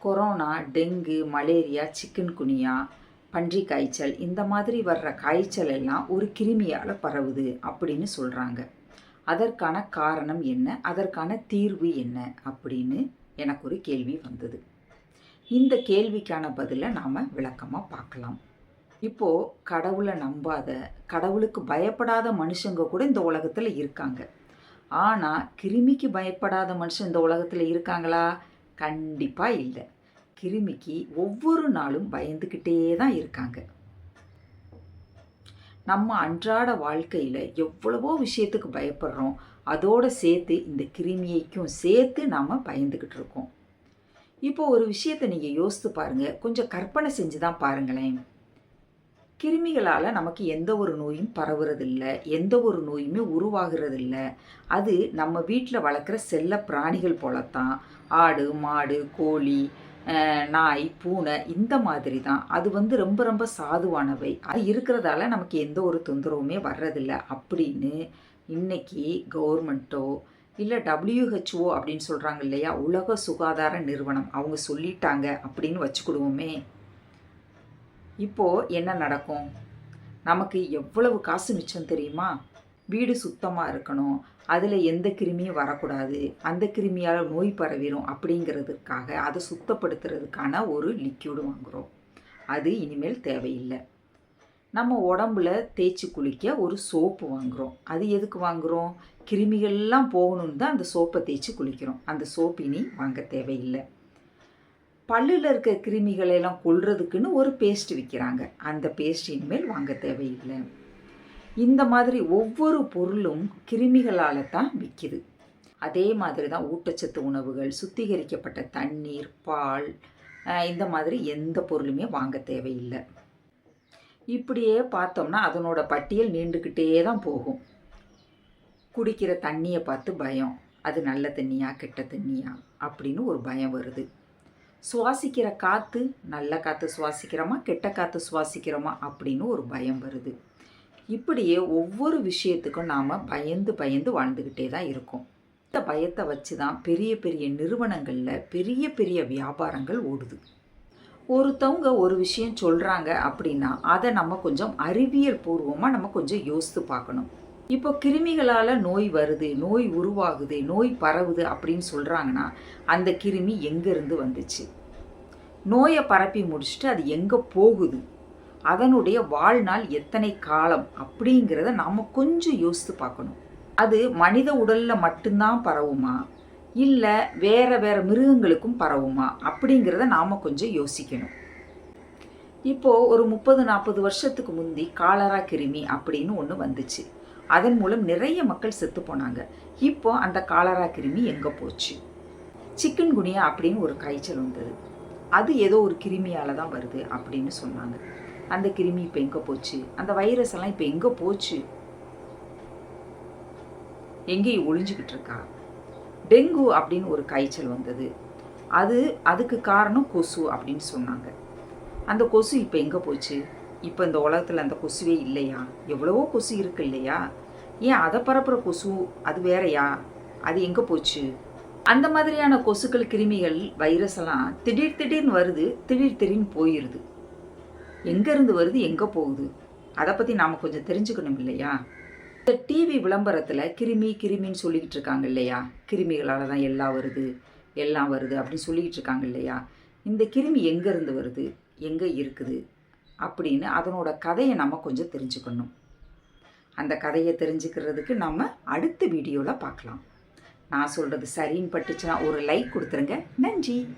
Corona dengue malaria chikungunya பன்றி காய்ச்சல் இந்த மாதிரி வர்ற காய்ச்சல் எல்லாம் ஒரு கிருமியால் பரவுது அப்படின்னு சொல்கிறாங்க அதற்கான காரணம் என்ன? அதற்கான தீர்வு என்ன? அப்படின்னு எனக்கு ஒரு கேள்வி வந்தது. இந்த கேள்விக்கான பதிலை நாம் விளக்கமாக பார்க்கலாம். இப்போது கடவுளை நம்பாத கடவுளுக்கு பயப்படாத மனுஷங்க கூட இந்த உலகத்தில் இருக்காங்க. ஆனால் கிருமிக்கு பயப்படாத மனுஷன் இந்த உலகத்தில் இருக்காங்களா? கண்டிப்பாக இல்லை. கிருமிக்கு ஒவ்வொரு நாளும் பயந்துக்கிட்டே தான் இருக்காங்க. நம்ம அன்றாட வாழ்க்கையில் எவ்வளவோ விஷயத்துக்கு பயப்படுறோம். அதோடு சேர்த்து இந்த கிருமியைக்கும் சேர்த்து நாம் பயந்துக்கிட்டு இருக்கோம். இப்போ ஒரு விஷயத்தை நீங்கள் யோசித்து பாருங்கள் கொஞ்சம் கற்பனை செஞ்சு தான் பாருங்களேன். கிருமிகளால் நமக்கு எந்த ஒரு நோயும் பரவுறதில்லை. எந்த ஒரு நோயுமே உருவாகிறதில்ல. அது நம்ம வீட்டில் வளர்க்குற செல்ல பிராணிகள் போலத்தான். ஆடு மாடு கோழி நாய் பூனை இந்த மாதிரி தான் அது வந்து ரொம்ப ரொம்ப சாதுவானவை. அது இருக்கிறதால நமக்கு எந்த ஒரு தொந்தரவுமே வர்றதில்ல. அப்படின்னு இன்னைக்கு கவர்மெண்ட்டோ இல்லை டபிள்யூஹெச்ஓ அப்படின்னு சொல்கிறாங்க இல்லையா? உலக சுகாதார நிறுவனம். அவங்க சொல்லிட்டாங்க அப்படின்னு வச்சுக்கிடுவோமே. இப்போது என்ன நடக்கும்? நமக்கு எவ்வளவு காசு மிச்சம் தெரியுமா? வீடு சுத்தமாக இருக்கணும். அதில் எந்த கிருமியும் வரக்கூடாது. அந்த கிருமியால் நோய் பரவிடும் அப்படிங்கிறதுக்காக அதை சுத்தப்படுத்துறதுக்கான ஒரு லிக்யூடு வாங்குகிறோம் அது இனிமேல் தேவையில்லை. நம்ம உடம்புல தேய்ச்சி குளிக்க ஒரு சோப்பு வாங்குகிறோம் அது எதுக்கு வாங்குகிறோம் கிருமிகள்லாம் போகணுன்னு தான் அந்த சோப்பை தேய்ச்சி குளிக்கிறோம். அந்த சோப்பு இனி வாங்க தேவையில்லை. பல்லில் இருக்க கிருமிகளை எல்லாம் ஒரு பேஸ்ட் விற்கிறாங்க அந்த பேஸ்ட் இனிமேல் வாங்க தேவையில்லை. இந்த மாதிரி ஒவ்வொரு பொருளும் கிருமிகளால் தான் விற்கிது அதே மாதிரி தான் ஊட்டச்சத்து உணவுகள் சுத்திகரிக்கப்பட்ட தண்ணீர் பால் இந்த மாதிரி எந்த பொருளுமே வாங்க தேவையில்லை. இப்படியே பார்த்தோம்னா அதனோட பட்டியல் நீண்டுக்கிட்டே தான் போகும். குடிக்கிற தண்ணியை பார்த்து பயம். அது நல்ல தண்ணியா கெட்ட தண்ணியா அப்படின்னு ஒரு பயம் வருது. சுவாசிக்கிற காற்று நல்ல காற்று சுவாசிக்கிறோமா கெட்ட காற்று சுவாசிக்கிறோமா அப்படின்னு ஒரு பயம் வருது. இப்படியே ஒவ்வொரு விஷயத்துக்கும் நாம் பயந்து பயந்து வாழ்ந்துக்கிட்டே தான் இருக்கோம். இந்த பயத்தை வச்சு தான் பெரிய பெரிய நிறுவனங்களில் பெரிய பெரிய வியாபாரங்கள் ஓடுது. ஒருத்தவங்க ஒரு விஷயம் சொல்கிறாங்க அப்படின்னா அதை நம்ம கொஞ்சம் அறிவியல் பூர்வமாக நம்ம கொஞ்சம் யோசித்து பார்க்கணும். இப்போ கிருமிகளால் நோய் வருது நோய் உருவாகுது நோய் பரவுது அப்படின்னு சொல்கிறாங்கன்னா அந்த கிருமி எங்கேருந்து வந்துச்சு? நோயை பரப்பி முடிச்சுட்டு அது எங்கே போகுது? அதனுடைய வாழ்நாள் எத்தனை காலம்? அப்படிங்கிறத நாம் கொஞ்சம் யோசித்து பார்க்கணும். அது மனித உடலில் மட்டும்தான் பரவுமா? இல்லை வேறு வேறு மிருகங்களுக்கும் பரவுமா? அப்படிங்கிறத நாம் கொஞ்சம் யோசிக்கணும். இப்போது ஒரு முப்பது நாற்பது வருஷத்துக்கு முந்தி காலரா கிருமி அப்படின்னு ஒன்று வந்துச்சு. அதன் மூலம் நிறைய மக்கள் செத்து போனாங்க. இப்போ அந்த காலரா கிருமி எங்கே போச்சு? சிக்கன் குனியா அப்படின்னு ஒரு காய்ச்சல் வந்தது. அது ஏதோ ஒரு கிருமியால் தான் வருது அப்படின்னு சொன்னாங்க. அந்த கிருமி இப்போ எங்கே போச்சு? அந்த வைரஸ் எல்லாம் இப்போ எங்கே போச்சு? எங்கேயும் ஒளிஞ்சுக்கிட்டு இருக்கா? டெங்கு அப்படின்னு ஒரு காய்ச்சல் வந்தது. அது அதுக்கு காரணம் கொசு அப்படின்னு சொன்னாங்க. அந்த கொசு இப்போ எங்கே போச்சு? இப்போ இந்த உலகத்தில் அந்த கொசுவே இல்லையா? எவ்வளவோ கொசு இருக்கு இல்லையா? ஏன் அதை பரப்புகிற கொசு? அது வேறையா? அது எங்கே போச்சு? அந்த மாதிரியான கொசுக்கள் கிருமிகள் வைரஸ் எல்லாம் திடீர் திடீர்னு வருது திடீர் திடீர்னு போயிடுது எங்கேருந்து வருது எங்கே போகுது? அதை பற்றி நாம் கொஞ்சம் தெரிஞ்சுக்கணும் இல்லையா? இந்த டிவி விளம்பரத்தில் கிருமி கிருமின்னு சொல்லிக்கிட்டு இருக்காங்க இல்லையா? கிருமிகளால் தான் எல்லாம் வருது எல்லாம் வருது அப்படின்னு சொல்லிக்கிட்டு இருக்காங்க இல்லையா? இந்த கிருமி எங்கேருந்து வருது? எங்கே இருக்குது? அப்படின்னு அதனோட கதையை நம்ம கொஞ்சம் தெரிஞ்சுக்கணும். அந்த கதையை தெரிஞ்சுக்கிறதுக்கு நம்ம அடுத்த வீடியோவில் பார்க்கலாம். நான் சொல்கிறது சரின்னு பட்டுச்சுன்னா ஒரு லைக் கொடுத்துருங்க. நன்றி.